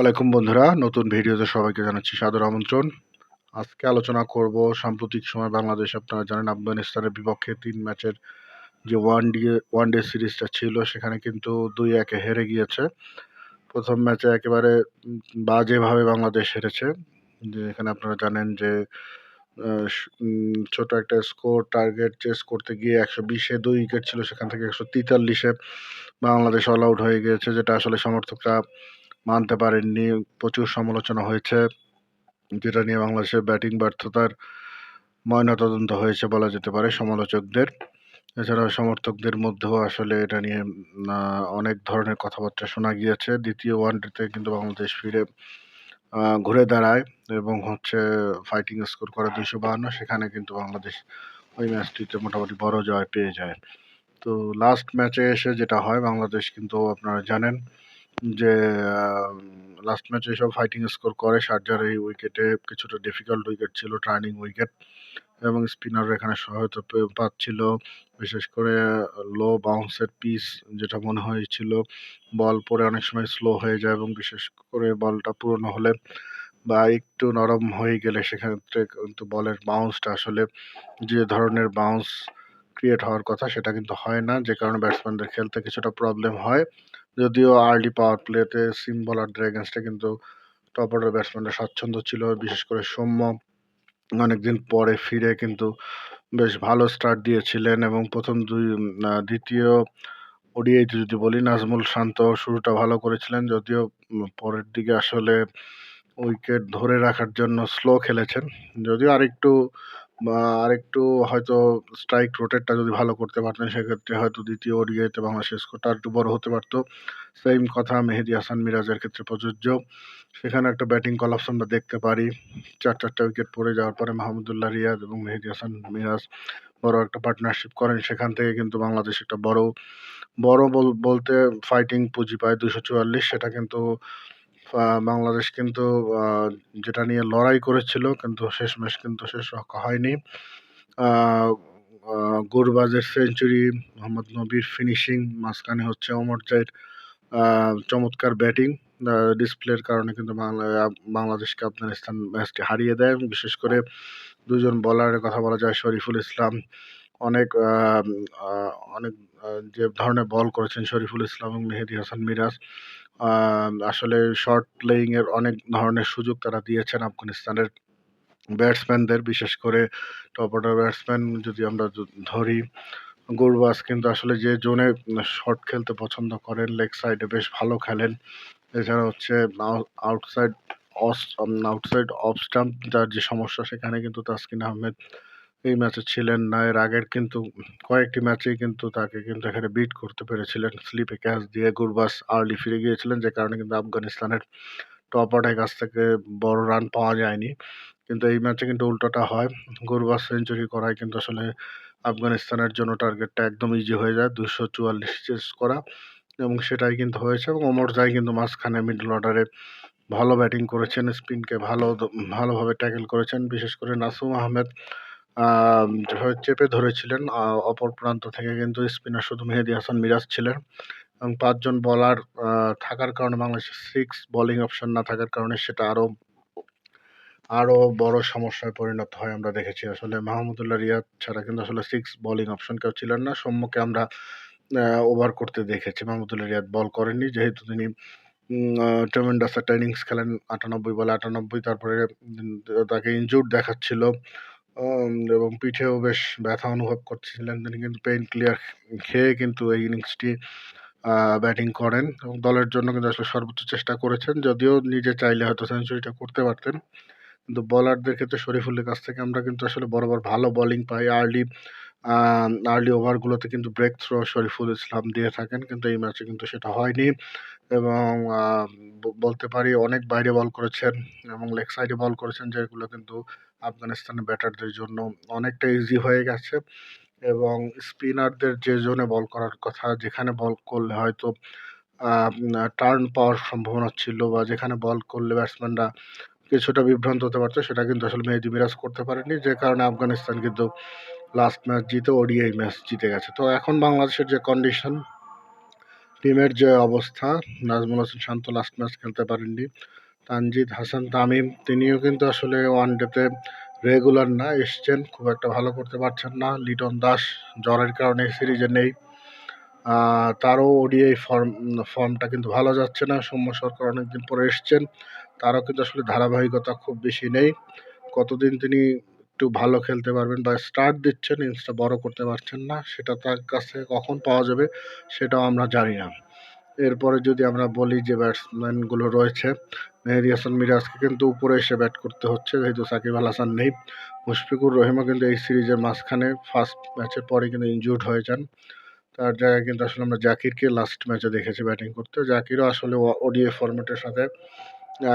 আলাইকুম বন্ধুরা, নতুন ভিডিওতে সবাইকে জানাচ্ছি সাদর আমন্ত্রণ। আজকে আলোচনা করব সাম্প্রতিক সময় বাংলাদেশ, আপনারা জানেন আফগানিস্তানের বিপক্ষে তিন ম্যাচের যে ওয়ান ডে ওয়ান ডে সিরিজটা ছিল, সেখানে কিন্তু দুই একে হেরে গিয়েছে। প্রথম ম্যাচে একেবারে বাজেভাবে বাংলাদেশ হেরেছে, যে এখানে আপনারা জানেন যে ছোট একটা স্কোর টার্গেট চেস করতে গিয়ে একশো বিশে দুই উইকেট ছিল, সেখান থেকে একশো তেতাল্লিশে বাংলাদেশ অল আউট হয়ে গিয়েছে, যেটা আসলে সমর্থকরা মানতে পারেননি। প্রচুর সমালোচনা হয়েছে, যেটা নিয়ে বাংলাদেশের ব্যাটিং ব্যর্থতার ময়নাতদন্ত হয়েছে বলা যেতে পারে সমালোচকদের। এছাড়াও সমর্থকদের মধ্যেও আসলে এটা নিয়ে অনেক ধরনের কথাবার্তা শোনা গিয়েছে। দ্বিতীয় ওয়ানডেতে কিন্তু বাংলাদেশ ফিরে ঘুরে দাঁড়ায় এবং হচ্ছে ফাইটিং স্কোর করে দুইশো বাহান্ন। সেখানে কিন্তু বাংলাদেশ ওই ম্যাচটিতে মোটামুটি বড় জয় পেয়ে যায়। তো লাস্ট ম্যাচে এসে যেটা হয়, বাংলাদেশ কিন্তু আপনারা জানেন যে লাস্ট ম্যাচে সব ফাইটিং স্কোর করে। শারজার এই উইকেটে কিছুটা ডিফিকাল্ট উইকেট ছিল টার্নিং উইকেট এবং স্পিনার এখানে সহায়তা পাচ্ছিল। বিশেষ করে লো বাউন্সের পিস যেটা মনে হয়েছিল বল পরে অনেক সময় স্লো হয়ে যায় এবং বিশেষ করে বলটা পুরনো হলে বা একটু নরম হয়ে গেলে সেক্ষেত্রে কিন্তু বলের বাউন্সটা আসলে যে ধরনের বাউন্স ক্রিয়েট হওয়ার কথা সেটা কিন্তু হয় না। যে কারণে ব্যাটসম্যানদের খেলতে কিছুটা প্রবলেম হয়। যদিও আর্লি পাওয়ার প্লেতে সিম বলারদের এগেনস্টে কিন্তু টপ অর্ডার ব্যাটসম্যানরা স্বাচ্ছন্দ্য ছিল, বিশেষ করে সৌম্য। অনেকদিন পরে ফিরে কিন্তু বেশ ভালো স্টার্ট দিয়েছিলেন এবং প্রথম দুই দ্বিতীয় ওডিআইতে যদি বলি, নাজমুল শান্ত শুরুটা ভালো করেছিলেন, যদিও পরের দিকে আসলে উইকেট ধরে রাখার জন্য স্লো খেলেছেন। যদিও আরেকটু বা আরেকটু হয়তো স্ট্রাইক রোটেটটা যদি ভালো করতে পারতেন, সেক্ষেত্রে হয়তো দ্বিতীয় ওডিআইতে বাংলাদেশের স্কোরটা একটু বড় হতে পারতো। সেম কথা মেহেদি হাসান মিরাজের ক্ষেত্রে প্রযোজ্য। সেখানে একটা ব্যাটিং কলাপস আমরা দেখতে পারি। চার, চারটা উইকেট পড়ে যাওয়ার পরে মাহমুদুল্লাহ রিয়াদ এবং মেহেদি হাসান মিরাজ বড় একটা পার্টনারশিপ করেন। সেখান থেকে কিন্তু বাংলাদেশ একটা বড় বড় বল- বলতে ফাইটিং পুঁজি পায় দুশো চুয়াল্লিশ। সেটা কিন্তু বাংলাদেশ কিন্তু যেটা নিয়ে লড়াই করেছিল কিন্তু শেষমেশ কিন্তু শেষ রক্ষা হয়নি। গুরবাজের সেঞ্চুরি, মোহাম্মদ নবীর ফিনিশিং মাঝখানে হচ্ছে অমর জাইর চমৎকার ব্যাটিং ডিসপ্লের কারণে কিন্তু বাংলা, বাংলাদেশকে আফগানিস্তান ম্যাচটি হারিয়ে দেয়। বিশেষ করে দুজন বলারের কথা বলা যায়, শরীফুল ইসলাম। অনেক অনেক যে ধরনের বল করেছেন শরীফুল ইসলাম এবং মেহেদি হাসান মিরাজ। আসলে শর্ট এর অনেক ধরনের সুযোগ তারা দিয়েছেন আফগানিস্তানের ব্যাটসম্যানদের বিশেষ করে টপ অর্ডার ব্যাটসম্যান যদি আমরা ধরি, গুরবাজ কিন্তু আসলে যে জোনে শট খেলতে পছন্দ করেন লেগ সাইডে বেশ ভালো খেলেন। এছাড়া হচ্ছে আউটসাইড আউটসাইড অফ স্টাম্প যার যে সমস্যা সেখানে কিন্তু তাসকিন আহমেদ এই ম্যাচে ছিলেন না, এর আগের কিন্তু কয়েকটি ম্যাচেই কিন্তু তাকে কিন্তু এখানে বিট করতে পেরেছিলেন। স্লিপে ক্যাচ দিয়ে গুরবাস আর্লি ফিরে গিয়েছিলেন, যে কারণে কিন্তু আফগানিস্তানের টপ অর্ডারের কাছ থেকে বড় রান পাওয়া যায়নি। কিন্তু এই ম্যাচে কিন্তু উল্টোটা হয়। গুরবাস সেঞ্চুরি করায় কিন্তু আসলে আফগানিস্তানের জন্য টার্গেটটা একদম ইজি হয়ে যায় দুশো চুয়াল্লিশ চেস করা। এবং সেটাই কিন্তু হয়েছে এবং ওমর জাই কিন্তু মাঝখানে মিডল অর্ডারে ভালো ব্যাটিং করেছেন স্পিনকে ভালো ভালোভাবে ট্যাকেল করেছেন। বিশেষ করে নাসুম আহমেদ চেপে ধরেছিলেন অপর প্রান্ত থেকে কিন্তু স্পিনার শুধু মেহেদি হাসান মিরাজ ছিলেন। এবং পাঁচজন বলার থাকার কারণে বাংলাদেশের সিক্স বোলিং অপশন না থাকার কারণে সেটা আরও আরও বড় সমস্যায় পরিণত হয় আমরা দেখেছি। আসলে মাহমুদুল্লাহ রিয়াদ ছাড়া কিন্তু আসলে সিক্স বোলিং অপশন কেউ ছিলেন না। সম্মুখে আমরা ওভার করতে দেখেছি। মাহমুদুল্লাহ রিয়াদ বল করেননি। যেহেতু তিনি ট্রেমেন্ডাস একটা ইনিংস খেলেন, আটানব্বই বলে আটানব্বই। তারপরে তাকে ইনজুর্ড দেখাচ্ছিল। এবং পিঠেও বেশ ব্যথা অনুভব করছিলেন তিনি, কিন্তু পেইন ক্লিয়ার খেয়ে কিন্তু এই ইনিংসটি ব্যাটিং করেন এবং দলের জন্য কিন্তু আসলে সর্বোচ্চ চেষ্টা করেছেন। যদিও নিজে চাইলে হয়তো সেঞ্চুরিটা করতে পারতেন, কিন্তু বলারদের ক্ষেত্রে শরীফুলের কাছ থেকে আমরা কিন্তু আসলে বরাবর ভালো বোলিং পাই। আর্লি আর্লি ওভারগুলোতে কিন্তু ব্রেক থ্রো শরীফুল ইসলাম দিয়ে থাকেন, কিন্তু এই ম্যাচে কিন্তু সেটা হয়নি। এবং বলতে পারি অনেক বাইরে বল করেছেন এবং লেগ সাইডে বল করেছেন, যেগুলো কিন্তু আফগানিস্তানের ব্যাটারদের জন্য অনেকটা ইজি হয়ে গেছে। এবং স্পিনারদের যে জোনে বল করার কথা, যেখানে বল করলে হয়তো টার্ন পাওয়ার সম্ভাবনা ছিল বা যেখানে বল করলে ব্যাটসম্যানরা কিছুটা বিভ্রান্ত হতে পারতো, সেটা কিন্তু আসলে মেহেদি মিরাজ করতে পারেনি যে কারণে আফগানিস্তান কিন্তু লাস্ট ম্যাচ জিতে ওডিআই ম্যাচ জিতে গেছে। তো এখন বাংলাদেশের যে কন্ডিশন টিমের যে অবস্থা, নাজমুল হোসেন শান্ত লাস্ট ম্যাচ খেলতে পারেননি। তানজিদ, হাসান তামিম, তিনিও কিন্তু আসলে ওয়ান ডেতে রেগুলার না, এসছেন, খুব একটা ভালো করতে পারছেন না। লিটন দাস জ্বরের কারণে সিরিজে নেই। তারও ওডিআই ফর্ম ফর্মটা কিন্তু ভালো যাচ্ছে না, সৌম্য সরকার অনেকদিন পরে এসছেন। তারও কিন্তু আসলে ধারাবাহিকতা খুব বেশি নেই। কতদিন তিনি একটু ভালো খেলতে পারবেন বা স্টার্ট দিচ্ছেন ইনিংসটা বড় করতে পারছেন না, সেটা তার কাছে কখন পাওয়া যাবে সেটাও আমরা জানি না। এরপরে যদি আমরা বলি যে ব্যাটসম্যানগুলো রয়েছে, মেহেদি হাসান মিরাজকে কিন্তু উপরে এসে ব্যাট করতে হচ্ছে, যেহেতু সাকিব আল হাসান নেই। মুশফিকুর রহিমও কিন্তু এই সিরিজের মাঝখানে ফার্স্ট ম্যাচের পরে কিন্তু ইনজুর্ড হয়ে যান। তার জায়গায় কিন্তু আসলে আমরা জাকিরকে লাস্ট ম্যাচে দেখেছি ব্যাটিং করতে। জাকিরও আসলে ওডিএ ফরম্যাটের সাথে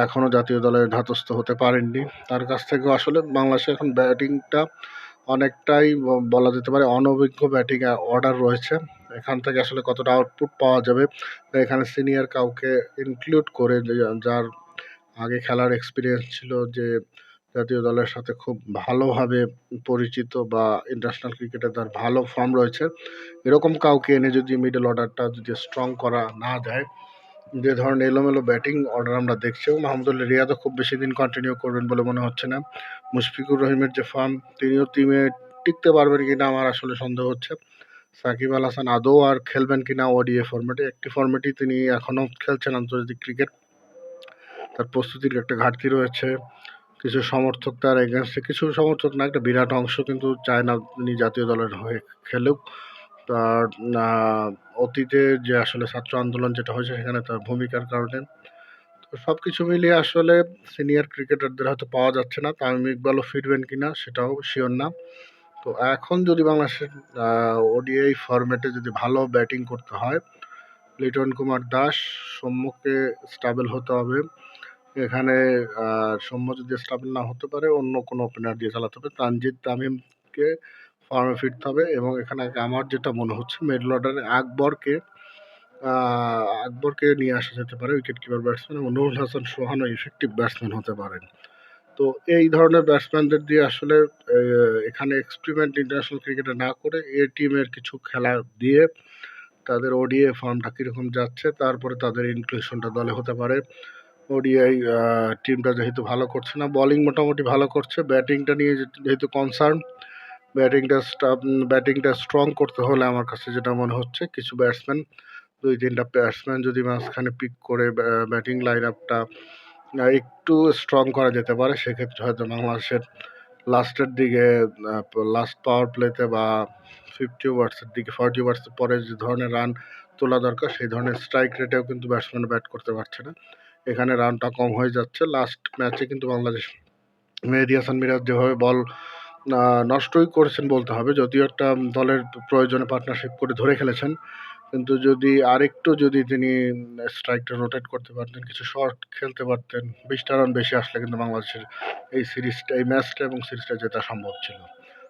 এখনও জাতীয় দলে ধাতস্থ হতে পারেননি। তার কাছ থেকেও আসলে বাংলাদেশে এখন ব্যাটিংটা অনেকটাই বলা যেতে পারে অনভিজ্ঞ ব্যাটিং অর্ডার রয়েছে। এখান থেকে আসলে কতটা আউটপুট পাওয়া যাবে এখানে সিনিয়র কাউকে ইনক্লুড করে যার আগে খেলার এক্সপিরিয়েন্স ছিল যে জাতীয় দলের সাথে খুব ভালোভাবে পরিচিত বা ইন্টারন্যাশনাল ক্রিকেটে তার ভালো ফর্ম রয়েছে, এরকম কাউকে এনে যদি মিডল অর্ডারটা যদি স্ট্রং করা না যায় যে ধরনের এলোমেলো ব্যাটিং অর্ডার আমরা দেখছি এবং মাহমুদুল্লাহ রিয়াদও খুব বেশি দিন কন্টিনিউ করবেন বলে মনে হচ্ছে না। মুশফিকুর রহিমের যে ফর্ম তিনিও টিমে টিকতে পারবেন কিনা আমার আসলে সন্দেহ হচ্ছে। সাকিব আল হাসান আদৌ আর খেলবেন কিনা ওডিএ ফর্মেটে একটি ফর্মেটেই তিনি এখনও খেলছেন আন্তর্জাতিক ক্রিকেট তার প্রস্তুতির একটা ঘাটতি রয়েছে। কিছু সমর্থক তার এগেনস্টে কিছু সমর্থক না, একটা বিরাট অংশ কিন্তু চায় না তিনি জাতীয় দলের হয়ে খেলুক। অতীতে যে আসলে ছাত্র আন্দোলন যেটা হয়েছে সেখানে তার ভূমিকার কারণে। তো সব কিছু মিলিয়ে আসলে সিনিয়র ক্রিকেটারদের হয়তো পাওয়া যাচ্ছে না। তামিম ইকবালও ফিরবেন কি না সেটাও শিওর না। তো এখন যদি বাংলাদেশের ওডিআই ফরম্যাটে যদি ভালো ব্যাটিং করতে হয়, লিটন কুমার দাস সৌম্যকে স্টাবেল হতে হবে। এখানে সৌম্য যদি স্টাবেল না হতে পারে, অন্য কোনো ওপেনার দিয়ে চালাতে হবে। তানজিদ তামিমকে ফর্মে ফিরতে হবে এবং এখানে আমার যেটা মনে হচ্ছে মিডল অর্ডারে আকবরকে আকবরকে নিয়ে আসা যেতে পারে উইকেট কিপার ব্যাটসম্যান এবং নুরুল হাসান সোহানও ইফেক্টিভ ব্যাটসম্যান হতে পারেন। তো এই ধরনের ব্যাটসম্যানদের দিয়ে আসলে এখানে এক্সপেরিমেন্ট ইন্টারন্যাশনাল ক্রিকেটে না করে এ টিমের কিছু খেলা দিয়ে তাদের ওডিআই ফর্মটা কীরকম যাচ্ছে, তারপরে তাদের ইনক্লুশনটা দলে হতে পারে। ওডিআই টিমটা যেহেতু ভালো করছে না বোলিং মোটামুটি ভালো করছে ব্যাটিংটা নিয়ে যেহেতু কনসার্ন ব্যাটিংটা ব্যাটিংটা স্ট্রং করতে হলে আমার কাছে যেটা মনে হচ্ছে, কিছু ব্যাটসম্যান দুই তিনটা ব্যাটসম্যান যদি মাঝখানে পিক করে ব্যাটিং লাইন আপটা একটু স্ট্রং করা যেতে পারে, সেক্ষেত্রে হয়তো বাংলাদেশের লাস্টের দিকে লাস্ট পাওয়ার প্লেতে বা ফিফটি ওভার্সের দিকে ফর্টি ওভার্সের পরে যে ধরনের রান তোলা দরকার, সেই ধরনের স্ট্রাইক রেটেও কিন্তু ব্যাটসম্যান ব্যাট করতে পারছে না। এখানে রানটা কম হয়ে যাচ্ছে। লাস্ট ম্যাচে কিন্তু বাংলাদেশ, মেহেদি হাসান মিরাজ যেভাবে বল নষ্টই করেছেন বলতে হবে। যদিও একটা দলের প্রয়োজনে পার্টনারশিপ করে ধরে খেলেছেন, কিন্তু যদি আরেকটু যদি তিনি স্ট্রাইকটা রোটেট করতে পারতেন, কিছু শর্ট খেলতে পারতেন বিশটা রান বেশি আসলে কিন্তু বাংলাদেশের এই সিরিজটা, এই ম্যাচটা এবং সিরিজটা জেতা সম্ভব ছিল।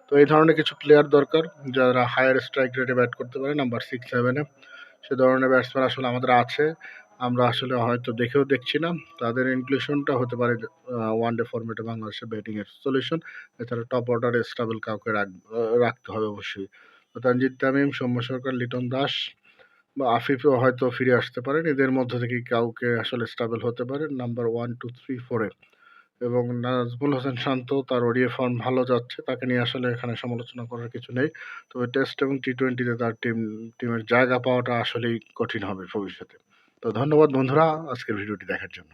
তো এই ধরনের কিছু প্লেয়ার দরকার যারা হায়ার স্ট্রাইক রেটে ব্যাট করতে পারে নাম্বার সিক্স সেভেনে সে ধরনের ব্যাটসম্যান আসলে আমাদের আছে। আমরা আসলে হয়তো দেখেও দেখছি না। তাদের ইনক্লুশনটা হতে পারে ওয়ান ডে ফরম্যাটে বাংলাদেশের ব্যাটিংয়ের সলিউশন এছাড়া টপ অর্ডারে স্টাবেল কাউকে রাখ, রাখতে হবে অবশ্যই। তানজিদ তামিম, সৌম্য সরকার, লিটন দাস বা আফিফও হয়তো ফিরে আসতে পারেন। এদের মধ্য থেকে কাউকে আসলে স্টাবেল হতে পারে নাম্বার ওয়ান টু থ্রি ফোরে এবং নাজমুল হোসেন শান্ত, তার ওডিএ ফর্ম ভালো যাচ্ছে, তাকে নিয়ে আসলে এখানে সমালোচনা করার কিছু নেই। তবে টেস্ট এবং টি টোয়েন্টিতে তার টিম টিমের জায়গা পাওয়াটা আসলেই কঠিন হবে ভবিষ্যতে। তো ধন্যবাদ বন্ধুরা আজকের ভিডিওটি দেখার জন্য।